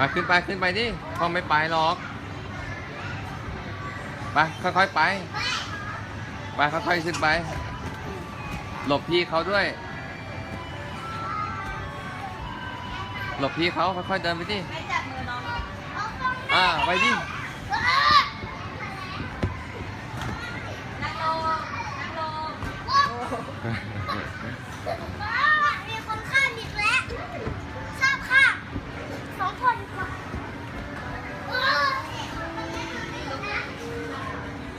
ฮิปโปอะขึ้นไปขึ้นไปดิพ่อไม่ไปหรอก ไปค่อยๆไป ไปค่อยๆขึ้นไป หลบพี่เขาด้วย หลบพี่เขาค่อยๆเดินไปดิไม่จับมือน้องอ่าไปดินั่งลงนั่งลง